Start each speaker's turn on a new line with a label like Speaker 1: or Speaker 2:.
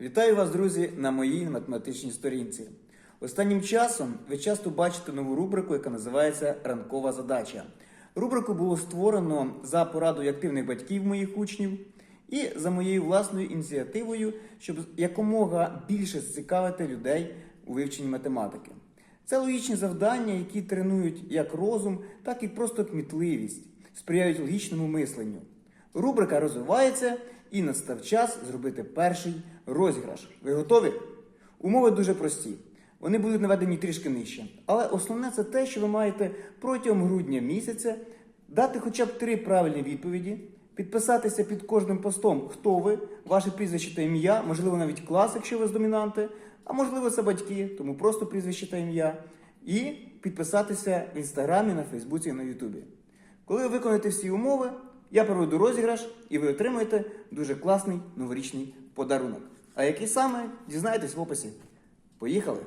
Speaker 1: Вітаю вас, друзі, на моїй математичній сторінці. Останнім часом ви часто бачите нову рубрику, яка називається Ранкова задача. Рубрику було створено за порадою активних батьків моїх учнів і за моєю власною ініціативою, щоб якомога більше зацікавити людей у вивченні математики. Це логічні завдання, які тренують як розум, так і просто кмітливість, сприяють логічному мисленню. Рубрика розвивається і настав час зробити перший розіграш. Ви готові? Умови дуже прості. Вони будуть наведені трішки нижче. Але основне це те, що ви маєте протягом грудня місяця дати хоча б три правильні відповіді, підписатися під кожним постом, хто ви, ваше прізвище та ім'я, можливо, навіть клас, якщо ви з домінанти, а можливо, це батьки, тому просто прізвище та ім'я. І підписатися в інстаграмі, на Фейсбуці і на Ютубі. Коли ви виконаєте всі умови, я проведу розіграш і ви отримаєте дуже класний новорічний подарунок. А який саме, дізнаєтесь в описі. Поїхали!